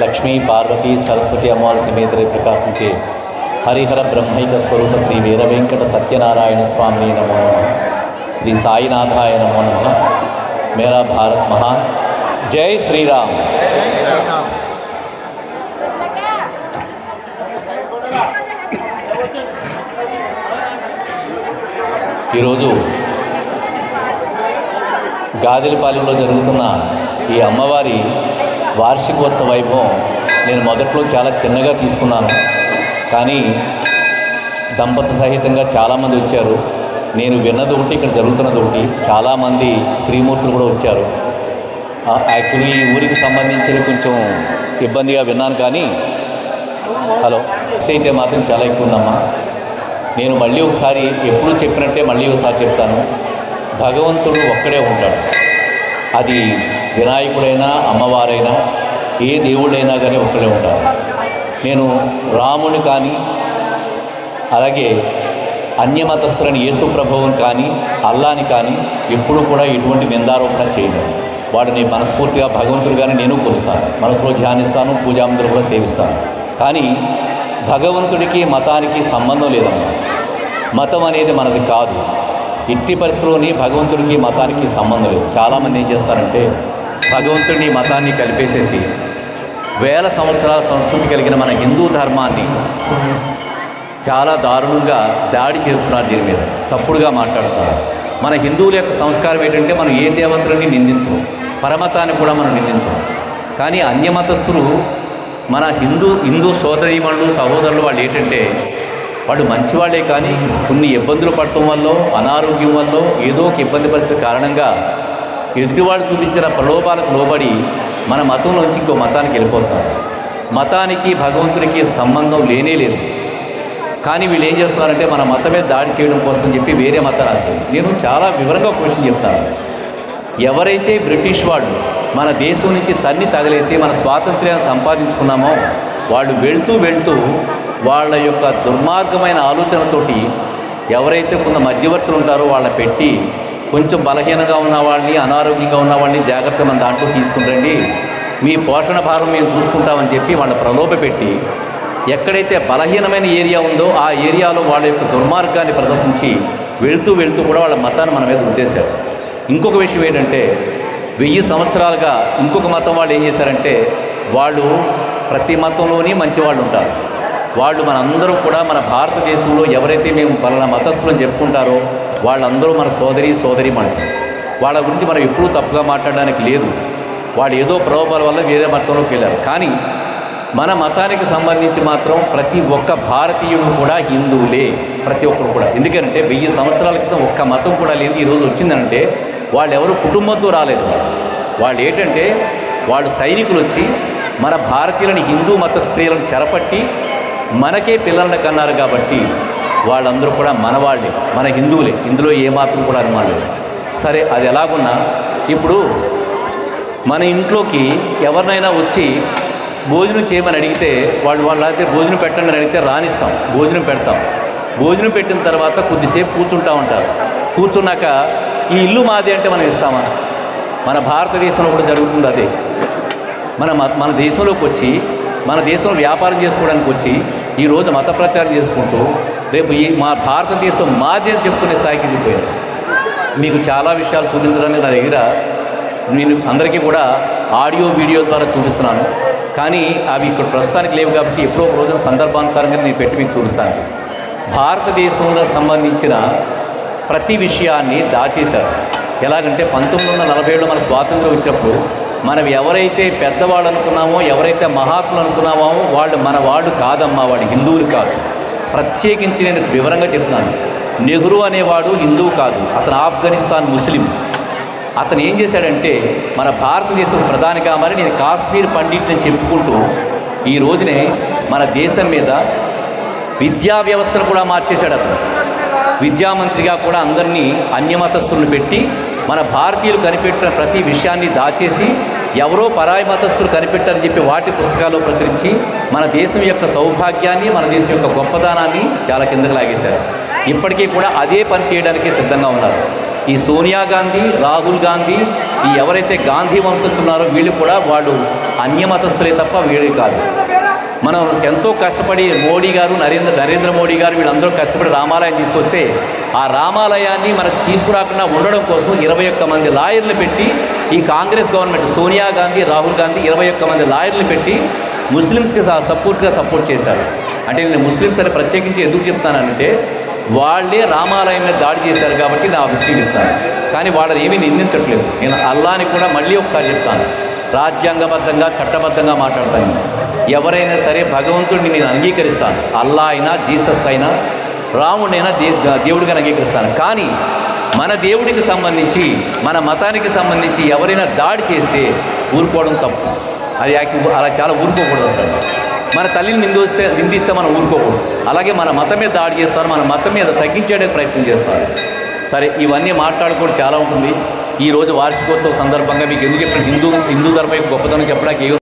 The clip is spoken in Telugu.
లక్ష్మీ పార్వతీ సరస్వతి అమ్మవారి సమేతరే ప్రకాశించే హరిహర బ్రహ్మైక స్వరూప శ్రీ వీరవెంకట సత్యనారాయణ స్వామి నమో శ్రీ సాయినాథాయ నమో నమ. మేరా భారత్ మహాన్ జై శ్రీరామ్. ఈరోజు గాజులపాలెంలో జరుగుతున్న ఈ అమ్మవారి వార్షికోత్సవ వైభవం నేను మొదట్లో చాలా చిన్నగా తీసుకున్నాను. కానీ దంపత సహితంగా చాలామంది వచ్చారు. నేను విన్నది ఒకటి ఇక్కడ జరుగుతున్నది ఒకటి. చాలామంది స్త్రీమూర్తులు కూడా వచ్చారు. యాక్చువల్లీ ఈ ఊరికి సంబంధించిన కొంచెం ఇబ్బందిగా విన్నాను కానీ హలో అయితే మాత్రం చాలా ఎక్కువ ఉందమ్మా. నేను మళ్ళీ ఒకసారి ఎప్పుడు చెప్పినట్టే మళ్ళీ ఒకసారి చెప్తాను. భగవంతుడు ఒక్కడే ఉంటాడు. అది వినాయకుడైనా అమ్మవారైనా ఏ దేవుడైనా కానీ ఒక్కడే ఉంటాడు నేను రాముని కానీ అలాగే అన్యమతస్థులైన యేసు ప్రభువుని కానీ అల్లాని కానీ ఎప్పుడూ కూడా ఎటువంటి నిందారోపణ చేయను వాడిని మనస్ఫూర్తిగా భగవంతుడిగానే నేను కొలుస్తాను మనసులో ధ్యానిస్తాను పూజామందులు కూడా సేవిస్తాను. కానీ భగవంతుడికి మతానికి సంబంధం లేదమ్మా. మతం అనేది మనది కాదు. ఇట్టి పరిస్థితుల్లోని భగవంతుడికి మతానికి సంబంధం లేదు. చాలామంది ఏం చేస్తారంటే భగవంతుడిని మతాన్ని కలిపేసేసి వేల సంవత్సరాల సంస్కృతి కలిగిన మన హిందూ ధర్మాన్ని చాలా దారుణంగా దాడి చేస్తున్నారు దీని మీద. తప్పుడుగా మాట్లాడుతున్నారు. మన హిందువుల యొక్క సంస్కారం ఏంటంటే మనం ఏ దేవతలని నిందించము. పరమతాన్ని కూడా మనం నిందించము. కానీ అన్యమతస్థులు మన హిందూ హిందూ సోదరీమణులు సహోదరులు వాళ్ళు ఏంటంటే వాళ్ళు మంచివాళ్ళే కానీ కొన్ని ఇబ్బందులు పడటం వల్ల అనారోగ్యం వల్ల ఏదో ఒక ఇబ్బంది పరిస్థితి కారణంగా ఎదుటివాళ్ళు చూపించిన ప్రలోభాలకు లోబడి మన మతంలోంచి ఇంకో మతానికి వెళ్ళిపోతాం మతానికి భగవంతుడికి సంబంధం లేనే లేదు. కానీ వీళ్ళు ఏం చేస్తున్నారంటే మన మతమే దాడి చేయడం కోసం చెప్పి వేరే మతం రాశారు. నేను చాలా వివరంగా క్వశ్చన్ చెప్తాను. ఎవరైతే బ్రిటిష్ వాళ్ళు మన దేశం నుంచి తన్ని తగలేసి మన స్వాతంత్ర్యాన్ని సంపాదించుకున్నామో వాళ్ళు వెళ్తూ వెళ్తూ వాళ్ళ యొక్క దుర్మార్గమైన ఆలోచనతోటి ఎవరైతే కొంత మధ్యవర్తులు ఉంటారో వాళ్ళ పెట్టి కొంచెం బలహీనంగా ఉన్న వాళ్ళని అనారోగ్యంగా ఉన్న వాళ్ళని జాగ్రత్త మన దాంట్లో తీసుకుంటండి మీ పోషణ భారం మేము చూసుకుంటామని చెప్పి వాళ్ళ ప్రలోభ పెట్టి ఎక్కడైతే బలహీనమైన ఏరియా ఉందో ఆ ఏరియాలో వాళ్ళ యొక్క దుర్మార్గాన్ని ప్రదర్శించి వెళ్తూ వెళ్తూ కూడా వాళ్ళ మతాన్ని మన మీద ఉద్దేశారు ఇంకొక విషయం ఏంటంటే వెయ్యి సంవత్సరాలుగా ఇంకొక మతం వాళ్ళు ఏం చేశారంటే వాళ్ళు ప్రతి మతంలోని మంచి వాళ్ళు ఉంటారు. వాళ్ళు మనందరూ కూడా మన భారతదేశంలో ఎవరైతే మేము పలానా మతస్థులను చెప్పుకుంటారో వాళ్ళందరూ మన సోదరి సోదరి మన. వాళ్ళ గురించి మనం ఎప్పుడూ తప్పుగా మాట్లాడడానికి లేదు. వాళ్ళు ఏదో ప్రలోభాల వల్ల వేరే మతంలోకి వెళ్ళారు. కానీ మన మతానికి సంబంధించి మాత్రం ప్రతి ఒక్క భారతీయుడు కూడా హిందువులే. ప్రతి ఒక్కరు కూడా. ఎందుకంటే వెయ్యి సంవత్సరాల క్రితం ఒక్క మతం కూడా లేదు. ఈరోజు వచ్చిందంటే వాళ్ళు ఎవరు కుటుంబంతో రాలేదు. వాళ్ళు ఏంటంటే వాళ్ళు సైనికులు వచ్చి మన భారతీయులను హిందూ మత స్త్రీలను చెరపట్టి మనకే పిల్లలను కన్నారు కాబట్టి వాళ్ళందరూ కూడా మనవాళ్ళే మన హిందువులే. ఇందులో ఏమాత్రం కూడా అనుమానం సరే అది ఎలాగున్నా ఇప్పుడు మన ఇంట్లోకి ఎవరినైనా వచ్చి భోజనం చేయమని అడిగితే వాళ్ళు వాళ్ళైతే భోజనం పెట్టండి అని అడిగితే రాణిస్తాం భోజనం పెడతాం. భోజనం పెట్టిన తర్వాత కొద్దిసేపు కూర్చుంటా ఉంటారు. కూర్చున్నాక ఈ ఇల్లు మాది అంటే మనం ఇస్తామా? మన భారతదేశంలో కూడా జరుగుతుంది అదే. మన మ- మన దేశంలోకి వచ్చి మన దేశంలో వ్యాపారం చేసుకోవడానికి వచ్చి ఈరోజు మత ప్రచారం చేసుకుంటూ రేపు ఈ మా భారతదేశం మాది అని చెప్పుకునే స్థాయికి వెళ్ళిపోయారు. మీకు చాలా విషయాలు చూపించడానికి నా దగ్గర. నేను అందరికీ కూడా ఆడియో వీడియో ద్వారా చూపిస్తున్నాను. కానీ అవి ఇక్కడ ప్రస్తుతానికి లేవు కాబట్టి ఎప్పుడో ఒక రోజున సందర్భానుసారంగా నేను పెట్టి మీకు చూపిస్తాను. భారతదేశంలో సంబంధించిన ప్రతి విషయాన్ని దాచేశారు. ఎలాగంటే పంతొమ్మిది వందల నలభై ఏడులో మన స్వాతంత్రం వచ్చినప్పుడు మనం ఎవరైతే పెద్దవాళ్ళు అనుకున్నామో ఎవరైతే మహాత్ములు అనుకున్నామో వాళ్ళు మన వాళ్ళు కాదమ్మా వాడు హిందువులు కాదు. ప్రత్యేకించి నేను వివరంగా చెప్తున్నాను. నెహ్రూ అనేవాడు హిందువు కాదు. అతను ఆఫ్ఘనిస్తాన్ ముస్లిం. అతను ఏం చేశాడంటే మన భారతదేశం ప్రధానిగా మరి నేను కాశ్మీర్ పండిట్ని చెప్పుకుంటూ ఈ రోజునే మన దేశం మీద విద్యా వ్యవస్థను కూడా మార్చేశాడు అతను. విద్యామంత్రిగా కూడా అందరినీ అన్యమతస్తులను పెట్టి మన భారతీయులు కనిపెట్టిన ప్రతి విషయాన్ని దాచేసి ఎవరో పరాయి మతస్థులు కనిపెట్టారని చెప్పి వాటి పుస్తకాల్లో ప్రచురించి మన దేశం యొక్క సౌభాగ్యాన్ని మన దేశం యొక్క గొప్పదానాన్ని చాలా కిందకు లాగేశారు. ఇప్పటికీ కూడా అదే పని చేయడానికి సిద్ధంగా ఉన్నారు. ఈ సోనియా గాంధీ రాహుల్ గాంధీ ఈ ఎవరైతే గాంధీ వంశస్థున్నారో వీళ్ళు కూడా వాళ్ళు అన్యమతస్థులే తప్ప వీళ్ళు కాదు. మనం ఎంతో కష్టపడి మోడీ గారు నరేంద్ర నరేంద్ర మోడీ గారు వీళ్ళందరూ కష్టపడి రామాలయం తీసుకొస్తే ఆ రామాలయాన్ని మనకు తీసుకురాకుండా ఉండడం కోసం ఇరవై ఒక్క మంది లాయర్లు పెట్టి ఈ కాంగ్రెస్ గవర్నమెంట్ సోనియా గాంధీ రాహుల్ గాంధీ ఇరవై ఒక్క మంది లాయర్లు పెట్టి ముస్లిమ్స్కి సపోర్ట్గా సపోర్ట్ చేశారు. అంటే నేను ముస్లిమ్స్ అని ప్రత్యేకించి ఎందుకు చెప్తానంటే వాళ్ళే రామాలయం మీద దాడి చేశారు కాబట్టి నా విషయం చెప్తాను. కానీ వాళ్ళని ఏమీ నిందించట్లేదు. నేను అల్లాని కూడా మళ్ళీ ఒకసారి చెప్తాను. రాజ్యాంగబద్ధంగా చట్టబద్ధంగా మాట్లాడతాను. ఎవరైనా సరే భగవంతుడిని నేను అంగీకరిస్తాను. అల్లా అయినా జీసస్ అయినా రాముడైనా దే దేవుడిగా అంగీకరిస్తాను. కానీ మన దేవుడికి సంబంధించి మన మతానికి సంబంధించి ఎవరైనా దాడి చేస్తే ఊరుకోవడం తప్పు. అది యాక్టివ్ అలా చాలా ఊరుకోకూడదు అసలు. మన తల్లిని నిందిస్తే నిందిస్తే మనం ఊరుకోకూడదు. అలాగే మన మతం మీద దాడి చేస్తారు మన మతం మీద తగ్గించేయడానికి ప్రయత్నం చేస్తారు. సరే ఇవన్నీ మాట్లాడుకోవడం చాలా ఉంటుంది. ఈరోజు వార్షికోత్సవ సందర్భంగా మీకు ఎందుకు చెప్పిన? హిందూ హిందూ ధర్మ యొక్క గొప్పతనం చెప్పడానికి